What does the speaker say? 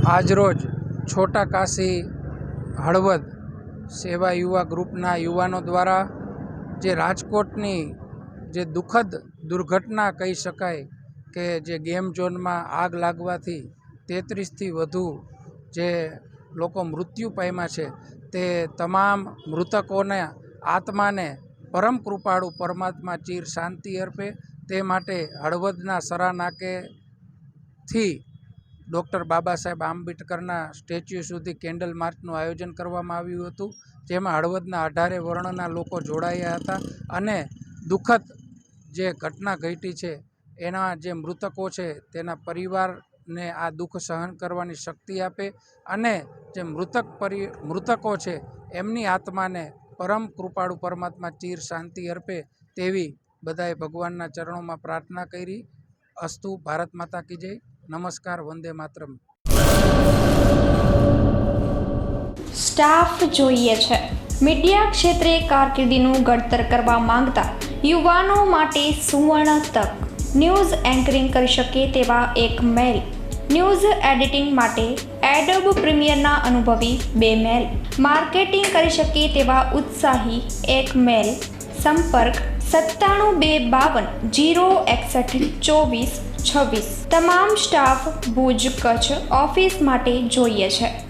આજરોજ છોટા કાશી હળવદ સેવા યુવા ગ્રુપના યુવાનો દ્વારા જે રાજકોટની જે દુઃખદ દુર્ઘટના કહી શકાય કે જે ગેમ ઝોનમાં આગ લાગવાથી તેત્રીસથી વધુ જે લોકો મૃત્યુ પામ્યા છે, તે તમામ મૃતકોને આત્માને પરમ કૃપાળુ પરમાત્મા ચીર શાંતિ અર્પે. તે માટે હળવદના સરા નાકેથી ડૉક્ટર બાબા સાહેબ આંબેડકરના સ્ટેચ્યુ સુધી કેન્ડલ માર્ચનું આયોજન કરવામાં આવ્યું હતું, જેમાં હળવદના અઢારે વર્ણના લોકો જોડાયા હતા અને દુઃખદ જે ઘટના ઘટી છે, એના જે મૃતકો છે, તેના પરિવારને આ દુઃખ સહન કરવાની શક્તિ આપે અને જે મૃતક પરિ, મૃતકો છે, એમની આત્માને પરમ કૃપાળુ પરમાત્મા ચીર શાંતિ અર્પે તેવી બધાએ ભગવાનના ચરણોમાં પ્રાર્થના કરી. અસ્તુ ભારત માતા કી જય. નમસ્કાર, વંદે માતરમ. સ્ટાફ જોઈએ છે. મીડિયા ક્ષેત્રે કારકિર્દીનું ઘડતર કરવા માંગતા યુવાનો માટે સુવર્ણ તક. ન્યૂઝ એન્કરિંગ કરી શકે તેવા એક મેલ. ન્યૂઝ એડિટિંગ માટે એડોબ પ્રીમિયરના અનુભવી બે મેલ. માર્કેટિંગ કરી શકે તેવા ઉત્સાહી એક મેલ. સંપર્ક સત્તાણું બે બાવન જીરો એકસઠ ચોવીસ છવ્વીસ. તમામ સ્ટાફ ભુજ કચ્છ ઓફિસ માટે જોઈએ છે.